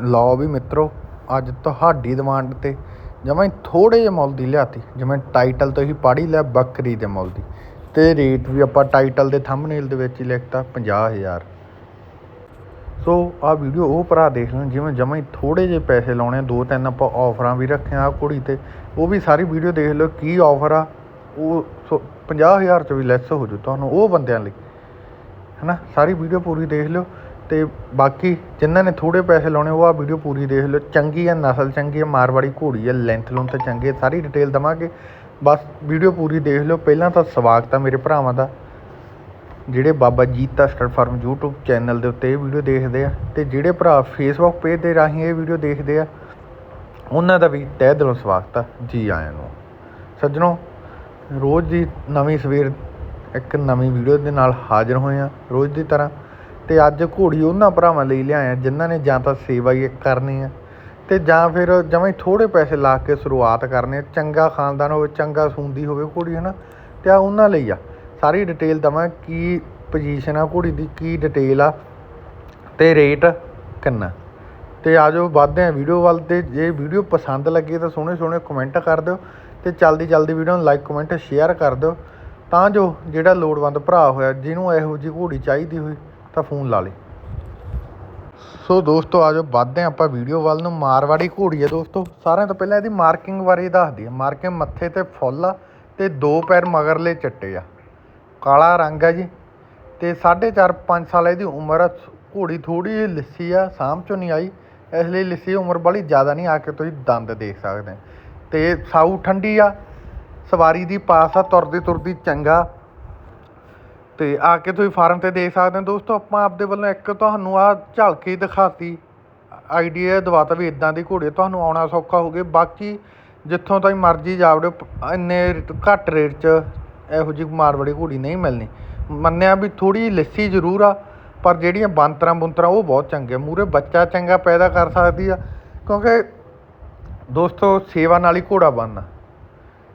ਲਓ ਵੀ ਮਿੱਤਰੋ, ਅੱਜ ਤੁਹਾਡੀ ਡਿਮਾਂਡ ਤੇ ਜਮਾਂ ਹੀ ਥੋੜੇ ਜਿਹੇ ਮੁੱਲ ਦੀ ਲਿਆਤੀ। ਜਿਵੇਂ ਟਾਈਟਲ ਤੋਂ ਹੀ ਪੜ੍ਹ ਲਿਆ, ਬੱਕਰੀ ਦੇ ਮੁੱਲ ਦੀ। ਤੇ ਰੇਟ ਵੀ ਆਪਾਂ ਟਾਈਟਲ ਦੇ ਥੰਬਨੇਲ ਦੇ ਵਿੱਚ ਹੀ ਲਿਖਤਾ 50000 ਸੋ, ਆ ਵੀਡੀਓ ਉਹ ਭਰਾ ਦੇਖ ਲੈਣ, ਜਿਵੇਂ ਜਮਾਂ ਹੀ ਥੋੜੇ ਜਿਹੇ ਪੈਸੇ ਲਾਉਣੇ ਦੋ ਤਿੰਨ ਆਪਾਂ ਆਫਰਾਂ ਵੀ ਰੱਖਿਆ ਆ ਕੁੜੀ ਤੇ। ਉਹ ਵੀ ਸਾਰੀ ਵੀਡੀਓ ਦੇਖ ਲਓ, ਕੀ ਆਫਰ ਆ। ਉਹ ਸੋ 50000 ਚ ਵੀ ਲੈਸ ਹੋ ਜੂ ਤੁਹਾਨੂੰ, ਉਹ ਬੰਦਿਆਂ ਲਈ। ਹਨਾ, ਸਾਰੀ ਵੀਡੀਓ ਪੂਰੀ ਦੇਖ ਲਿਓ। ਅਤੇ ਬਾਕੀ ਜਿਨ੍ਹਾਂ ਨੇ ਥੋੜ੍ਹੇ ਪੈਸੇ ਲਾਉਣੇ ਉਹ ਆਹ ਵੀਡੀਓ ਪੂਰੀ ਦੇਖ ਲਿਓ। ਚੰਗੀ ਆ ਨਸਲ ਚੰਗੀ ਹੈ ਮਾਰਵਾੜੀ ਘੋੜੀ ਹੈ ਲੈਂਥ ਲੂੰਥ ਚੰਗੀ ਆ, ਸਾਰੀ ਡਿਟੇਲ ਦੇਵਾਂਗੇ। ਬਸ ਵੀਡੀਓ ਪੂਰੀ ਦੇਖ ਲਿਓ। ਪਹਿਲਾਂ ਤਾਂ ਸਵਾਗਤ ਆ ਮੇਰੇ ਭਰਾਵਾਂ ਦਾ ਜਿਹੜੇ ਬਾਬਾ ਜੀਤਾ ਸਟਰ ਫਾਰਮ YouTube ਚੈਨਲ ਦੇ ਉੱਤੇ ਇਹ ਵੀਡੀਓ ਦੇਖਦੇ ਆ ਤੇ ਜਿਹੜੇ ਭਰਾ Facebook ਪੇਜ ਦੇ ਰਾਹੀਂ ਇਹ ਵੀਡੀਓ ਦੇਖਦੇ ਆ ਉਹਨਾਂ ਦਾ ਵੀ ਤਹਿ ਦਿਲੋਂ ਸਵਾਗਤ ਆ। ਜੀ ਆਇਆਂ ਨੂੰ। ਸੱਜਣੋ ਰੋਜ਼ ਦੀ ਨਵੀਂ ਸਵੇਰ ਇੱਕ ਨਵੀਂ ਵੀਡੀਓ ਦੇ ਨਾਲ ਹਾਜ਼ਰ ਹੋਏ ਆ। ਰੋਜ਼ ਦੀ ਤਰ੍ਹਾਂ ਅਤੇ ਅੱਜ ਘੋੜੀ ਉਹਨਾਂ ਭਰਾਵਾਂ ਲਈ ਲਿਆਇਆ, ਜਿਨ੍ਹਾਂ ਨੇ ਜਾਂ ਤਾਂ ਸੇਵਾ ਹੀ ਕਰਨੀ ਆ ਅਤੇ ਜਾਂ ਫਿਰ ਜਮਾਂ ਹੀ ਥੋੜੇ ਪੈਸੇ ਲਾ ਕੇ ਸ਼ੁਰੂਆਤ ਕਰਨੀ ਆ, ਚੰਗਾ ਖਾਨਦਾਨ ਹੋਵੇ, ਚੰਗਾ ਸੂੰਦੀ ਹੋਵੇ ਘੋੜੀ ਹੈ ਨਾ ਅਤੇ ਆਹ ਉਹਨਾਂ ਲਈ ਆ। ਸਾਰੀ ਡਿਟੇਲ ਦੇਵਾਂ ਕੀ ਪੋਜੀਸ਼ਨ ਆ ਘੋੜੀ ਦੀ, ਕੀ ਡਿਟੇਲ ਆ ਅਤੇ ਰੇਟ ਕਿੰਨਾ। ਅਤੇ ਆ ਆਜੋ ਵੱਧਦੇ ਆ ਵੀਡੀਓ ਵੱਲ ਤੇ ਜੇ ਵੀਡੀਓ ਪਸੰਦ ਲੱਗੇ ਤਾਂ ਸੋਹਣੇ ਸੋਹਣੇ ਕਮੈਂਟ ਕਰ ਦਿਓ ਅਤੇ ਜਲਦੀ ਜਲਦੀ ਵੀਡੀਓ ਨੂੰ ਲਾਈਕ ਕਮੈਂਟ ਸ਼ੇਅਰ ਕਰ ਦਿਓ। ਤਾਂ ਜੋ ਜਿਹੜਾ ਲੋੜਵੰਦ ਭਰਾ ਹੋਇਆ, ਜਿਹਨੂੰ ਇਹੋ ਜਿਹੀ ਘੋੜੀ ਚਾਹੀਦੀ ਹੋਈ ਤਾਂ ਫੋਨ ਲਾ ਲੇ। ਸੋ ਦੋਸਤੋ ਆਜੋ ਵੱਧਦੇ ਹਾਂ ਆਪਾਂ ਵੀਡੀਓ ਵੱਲ ਨੂੰ। ਮਾਰਵਾੜੀ ਘੋੜੀ ਹੈ ਦੋਸਤੋ। ਸਾਰਿਆਂ ਤੋਂ ਪਹਿਲਾਂ ਇਹਦੀ ਮਾਰਕਿੰਗ ਬਾਰੇ ਦੱਸਦੀ ਦਈਏ ਮਾਰਕਿੰਗ ਮੱਥੇ ਤੇ ਫੁੱਲ ਆ ਤੇ ਦੋ ਪੈਰ ਮਗਰਲੇ ਚਿੱਟੇ ਆ। ਕਾਲਾ ਰੰਗ ਆ ਜੀ। ਤੇ 4.5 5 ਸਾਲ ਇਹਦੀ ਉਮਰ ਆ। ਘੋੜੀ ਥੋੜੀ ਜਿਹੀ ਲਿੱਸੀ ਆ, ਸਾਂਭ ਚੋਂ ਨਹੀਂ ਆਈ। ਇਸ ਲਈ ਲਿੱਸੀ ਉਮਰ ਬੜੀ ਜ਼ਿਆਦਾ ਨਹੀਂ ਆ ਕੇ ਤੁਸੀਂ ਦੰਦ ਦੇਖ ਸਕਦੇ। ਹੋ। ਤੇ ਸਾਊ ਠੰਡੀ ਆ। ਸਵਾਰੀ ਦੀ ਪਾਸ ਆ ਤੁਰਦੀ ਤੁਰਦੀ ਚੰਗਾ। ਤੇ ਆ ਕੇ ਤੁਸੀਂ ਫਾਰਮ ਤੇ ਦੇਖ ਸਕਦੇ ਹੋ। ਦੋਸਤੋ, ਆਪਾਂ ਆਪਦੇ ਵੱਲੋਂ ਇੱਕ ਤੁਹਾਨੂੰ ਆ ਝਲਕੀ ਦਿਖਾਤੀ। ਆਈਡੀਆ ਦਵਾਤਾ ਵੀ ਇਦਾਂ ਦੀ ਘੋੜੇ ਤੁਹਾਨੂੰ ਆਉਣਾ ਸੌਖਾ ਹੋ ਹੋਗੇ ਬਾਕੀ ਜਿੱਥੋਂ ਤਾਈਂ ਮਰਜ਼ੀ ਜਾਵੜੋ ਪ- ਇੰਨੇ ਘੱਟ ਰੇਟ 'ਚ ਇਹੋ ਜਿਹੀ ਮਾਰਵਾੜੀ ਘੋੜੀ ਨਹੀਂ ਮਿਲਣੀ। ਮੰਨਿਆ ਵੀ ਥੋੜੀ ਲੱਸੀ ਜ਼ਰੂਰ ਆ, ਪਰ ਜਿਹੜੀਆਂ ਬੰਤਰਾਂ ਬੁੰਤਰਾਂ, ਉਹ ਬਹੁਤ ਚੰਗੇ ਮੂਰੇ ਬੱਚਾ ਚੰਗਾ ਪੈਦਾ ਕਰ ਸਕਦੀ ਆ। ਕਿਉਂਕਿ ਦੋਸਤੋ, ਸੇਵਾ ਨਾਲ ਹੀ ਘੋੜਾ ਬਣਨਾ।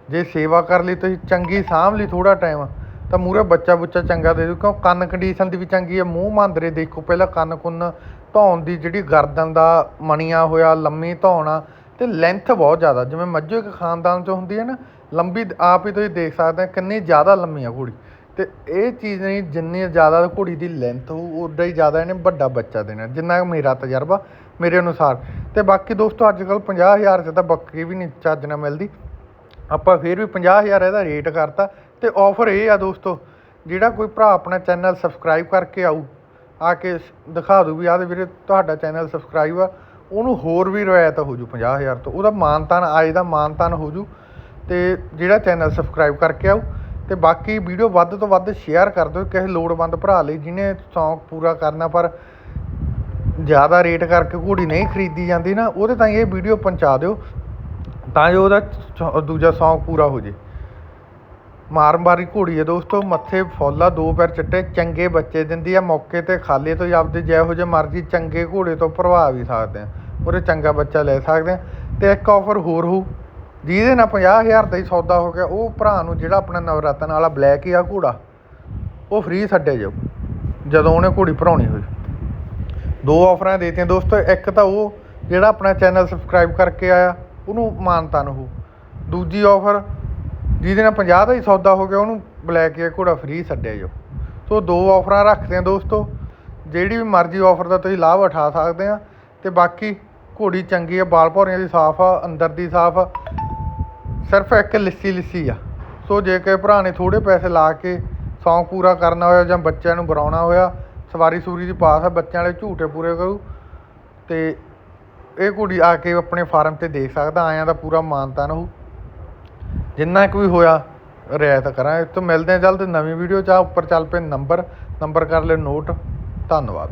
ਜੇ ਸੇਵਾ ਕਰ ਲਈ, ਤੁਸੀਂ ਚੰਗੀ ਸਾਂਭ ਲਈ ਥੋੜਾ ਟਾਈਮ ਤਾਂ ਮੂਰੇ ਬੱਚਾ ਬੁੱਚਾ ਚੰਗਾ ਦੇ ਦਿਓ, ਕਿਉਂ ਕੰਨ ਕੰਡੀਸ਼ਨ ਦੀ ਵੀ ਚੰਗੀ ਹੈ ਮੂੰਹ ਮਾਂਦਰੇ ਦੇਖੋ, ਪਹਿਲਾਂ ਕੰਨ ਕੁੰਨ ਧੌਣ ਦੀ ਜਿਹੜੀ ਗਰਦਨ ਦਾ ਮਣੀਆਂ ਹੋਇਆ, ਲੰਮੀ ਧੌਣ ਆ, ਤੇ ਲੈਂਥ ਬਹੁਤ ਜ਼ਿਆਦਾ, ਜਿਵੇਂ ਮੱਝੋ ਇੱਕ ਖਾਨਦਾਨ ਚ ਹੁੰਦੀ ਹੈ ਨਾ, ਲੰਬੀ ਆਪ ਹੀ ਤੁਸੀਂ ਦੇਖ ਸਕਦੇ ਹੋ ਕਿੰਨੀ ਜ਼ਿਆਦਾ ਲੰਮੀ ਆ ਘੋੜੀ। ਤੇ ਇਹ ਚੀਜ਼ ਨਹੀਂ, ਜਿੰਨੀ ਜ਼ਿਆਦਾ ਘੋੜੀ ਦੀ ਲੈਂਥ ਹੋਊ ਉਡਾ ਹੀ ਜ਼ਿਆਦਾ ਇਹਨੇ ਵੱਡਾ ਬੱਚਾ ਦੇਣਾ, ਜਿੰਨਾ ਮੇਰਾ ਤਜਰਬਾ, ਮੇਰੇ ਅਨੁਸਾਰ। ਤੇ ਬਾਕੀ ਦੋਸਤੋ ਅੱਜ ਕੱਲ੍ਹ 50000 ਚ ਤਾਂ ਬੱਕਰੀ ਵੀ ਨਹੀਂ ਚੱਜ ਨਾਲ ਮਿਲਦੀ। ਆਪਾਂ ਫਿਰ ਵੀ 50000 ਇਹਦਾ ਰੇਟ ਕਰਤਾ ਤੇ ਆਫਰ ਇਹ ਆ ਦੋਸਤੋ, ਜਿਹੜਾ ਕੋਈ ਭਰਾ ਆਪਣਾ ਚੈਨਲ ਸਬਸਕ੍ਰਾਈਬ ਕਰਕੇ ਆਊ, ਆ ਕੇ ਦਿਖਾ ਦੂ ਵੀ ਆਹ ਦੇ ਵੀਰੇ ਤੁਹਾਡਾ ਚੈਨਲ ਸਬਸਕ੍ਰਾਈਬ ਆ, ਉਹਨੂੰ ਹੋਰ ਵੀ ਰਿਆਇਤ ਹੋ ਜੂ 50000 ਤੋਂ। ਉਹਦਾ ਮਾਨਤਾਨ, ਆਏ ਦਾ ਮਾਨਤਾਨ ਹੋ ਜੂ ਤੇ ਜਿਹੜਾ ਚੈਨਲ ਸਬਸਕ੍ਰਾਈਬ ਕਰਕੇ ਆਊ ਤੇ ਬਾਕੀ ਵੀਡੀਓ ਵੱਧ ਤੋਂ ਵੱਧ ਸ਼ੇਅਰ ਕਰ ਦਿਓ ਕਿਸੇ ਲੋੜਵੰਦ ਭਰਾ ਲਈ ਜਿਹਨੇ ਸ਼ੌਂਕ ਪੂਰਾ ਕਰਨਾ ਪਰ ਜ਼ਿਆਦਾ ਰੇਟ ਕਰਕੇ ਘੋੜੀ ਨਹੀਂ ਖਰੀਦੀ ਜਾਂਦੀ ਨਾ, ਉਹਦੇ ਤਾਂ ਇਹ ਵੀਡੀਓ ਪਹੁੰਚਾ ਦਿਓ ਤਾਂ ਜੋ ਉਹਦਾ ਸ਼ੌ- ਦੂਜਾ ਸ਼ੌਂਕ ਪੂਰਾ ਹੋ ਜੇ। ਮਾਰਮਾਰੀ ਘੋੜੀ ਹੈ ਦੋਸਤੋ, ਮੱਥੇ ਫੌਲਾ, ਦੋ ਪੈਰ ਚਿੱਟੇ, ਚੰਗੇ ਬੱਚੇ ਦਿੰਦੀ ਆ, ਮੌਕੇ ਤੇ ਖਾਲੇ ਤੋਂ ਆਪਦੇ ਜਿਹੋ ਜਿਹੇ ਮਰਜ਼ੀ ਚੰਗੇ ਘੋੜੇ ਤੋਂ ਭਰਵਾ ਵੀ ਸਕਦੇ ਆ ਉਹਦੇ ਚੰਗਾ ਬੱਚਾ ਲੈ ਸਕਦੇ ਆ। ਤੇ ਇੱਕ ਆਫਰ ਹੋਰ ਹੋ ਜਿਹਦੇ ਨਾਲ 50000 ਦਾ ਹੀ ਸੌਦਾ ਹੋ ਗਿਆ, ਉਹ ਭਰਾ ਨੂੰ ਜਿਹੜਾ ਆਪਣਾ ਨਵਰਤਨ ਵਾਲਾ ਬਲੈਕ ਹੀ ਆ ਘੋੜਾ, ਉਹ ਫ੍ਰੀ ਛੱਡਿਆ ਜਾਓ, ਜਦੋਂ ਉਹਨੇ ਘੋੜੀ ਭਰਾਉਣੀ ਹੋਈ ਦੋ ਆਫਰਾਂ ਦੇਤੀਆਂ ਦੋਸਤੋ, ਇੱਕ ਤਾਂ ਉਹ ਜਿਹੜਾ ਆਪਣਾ ਚੈਨਲ ਸਬਸਕ੍ਰਾਈਬ ਕਰਕੇ ਆਇਆ, ਉਹਨੂੰ ਮਾਨਤਾ ਨੂੰ ਦੂਜੀ ਆਫਰ ਜਿਹਦੇ ਨਾਲ 50 ਦਾ ਹੀ ਸੌਦਾ ਹੋ ਗਿਆ, ਉਹਨੂੰ ਬਲੈਕ ਜਾਂ ਘੋੜਾ ਫ੍ਰੀ ਛੱਡਿਆ ਜੋ ਸੋ ਦੋ ਆਫਰਾਂ ਰੱਖਦੇ ਆ ਦੋਸਤੋ। ਜਿਹੜੀ ਵੀ ਮਰਜ਼ੀ ਆਫਰ ਦਾ ਤੁਸੀਂ ਲਾਭ ਉਠਾ ਸਕਦੇ ਆ। ਤੇ ਬਾਕੀ ਘੋੜੀ ਚੰਗੀ ਆ, ਬਾਲ ਭੌਰੀਆਂ ਦੀ ਸਾਫ਼ ਆ, ਅੰਦਰ ਦੀ ਸਾਫ਼ ਆ। ਸਿਰਫ ਇੱਕ ਲਿੱਸੀ ਲਿੱਸੀ ਆ। ਸੋ ਜੇ ਕਿਸੇ ਭਰਾ ਨੇ ਥੋੜੇ ਪੈਸੇ ਲਾ ਕੇ ਸ਼ੌਂਕ ਪੂਰਾ ਕਰਨਾ ਹੋਇਆ ਜਾਂ ਬੱਚਿਆਂ ਨੂੰ ਬੁਲਾਉਣਾ ਹੋਇਆ, ਸਵਾਰੀ ਸੂਰੀ ਦੀ ਪਾਸ ਆ, ਬੱਚਿਆਂ ਵਾਲੇ ਝੂਟੇ ਪੂਰੇ ਕਰੂ। ਤੇ ਇਹ ਕੁੜੀ ਆ ਕੇ ਆਪਣੇ ਫਾਰਮ ਤੇ ਦੇਖ ਸਕਦਾ, ਆਇਆਂ ਦਾ ਪੂਰਾ ਮਾਨਤਾਨ ਹੋਊ। ਜਿੰਨਾ ਕੁ ਵੀ ਹੋਇਆ, ਰਿਆਇਤ ਕਰਾਂ ਇਸ ਤੋਂ ਮਿਲਦੇ ਹਾਂ ਜਲਦ ਨਵੀਂ ਵੀਡੀਓ ਚ। ਆ ਉੱਪਰ ਚੱਲ ਪਏ ਨੰਬਰ ਨੰਬਰ ਕਰ ਲਿਓ ਨੋਟ ਧੰਨਵਾਦ।